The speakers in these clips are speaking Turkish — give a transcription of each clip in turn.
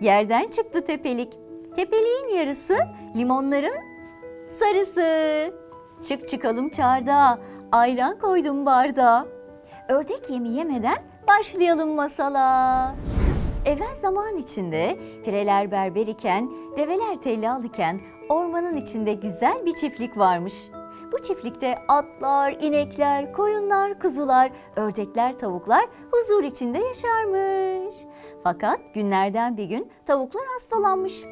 yerden çıktı tepelik. Tepeliğin yarısı limonların sarısı. Çık çıkalım çardağa, ayran koydum bardağa. Ördek yemi yemeden başlayalım masala. Evvel zaman içinde pireler berber iken, develer tellal iken ormanın içinde güzel bir çiftlik varmış. Bu çiftlikte atlar, inekler, koyunlar, kuzular, ördekler, tavuklar huzur içinde yaşarmış. Fakat günlerden bir gün tavuklar hastalanmış.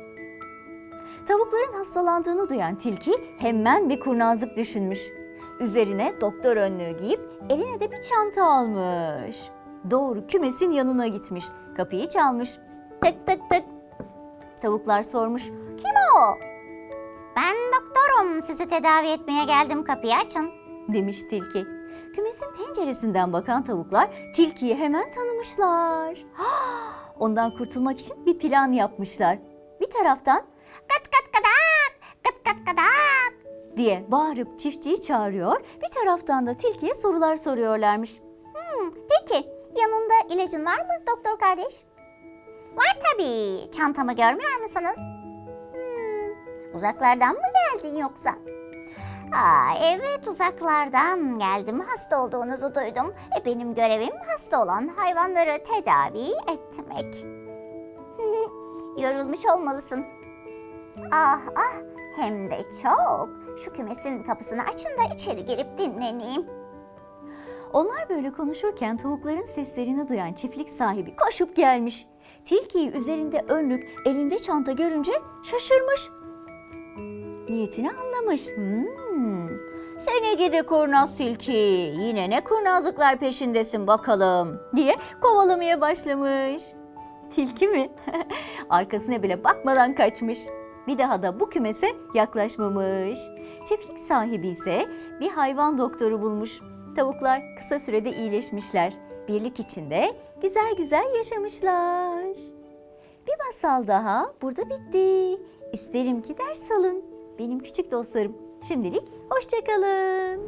Tavukların hastalandığını duyan tilki hemen bir kurnazlık düşünmüş. Üzerine doktor önlüğü giyip eline de bir çanta almış. Doğru kümesin yanına gitmiş. Kapıyı çalmış. Tık tık tık. Tavuklar sormuş. Kim o? Sizi tedavi etmeye geldim. Kapıyı açın. demiş tilki. Kümesin penceresinden bakan tavuklar tilkiyi hemen tanımışlar. Ondan kurtulmak için bir plan yapmışlar. Bir taraftan Kat kat kadak. Kat kat kadak. diye bağırıp çiftçiyi çağırıyor, bir taraftan da tilkiye sorular soruyorlarmış. Hmm, peki yanında ilacın var mı doktor kardeş? Var tabii. Çantamı görmüyor musunuz? Uzaklardan mı geldin yoksa? Aa, evet uzaklardan geldim. Hasta olduğunuzu duydum. E, benim görevim hasta olan hayvanları tedavi etmek. Yorulmuş olmalısın. Ah ah hem de çok. Şu kümesin kapısını açın da içeri girip dinleneyim. Onlar böyle konuşurken tavukların seslerini duyan çiftlik sahibi koşup gelmiş. Tilkiyi üzerinde önlük, elinde çanta görünce şaşırmış. Niyetini anlamış. Hmm. Seni gidi kurnaz tilki, yine ne kurnazlıklar peşindesin bakalım diye kovalamaya başlamış. Tilki mi? Arkasına bile bakmadan kaçmış. Bir daha da bu kümese yaklaşmamış. Çiftlik sahibi ise bir hayvan doktoru bulmuş. Tavuklar kısa sürede iyileşmişler. Birlik içinde güzel güzel yaşamışlar. Bir masal daha burada bitti. İsterim ki ders alın benim küçük dostlarım. Şimdilik hoşçakalın.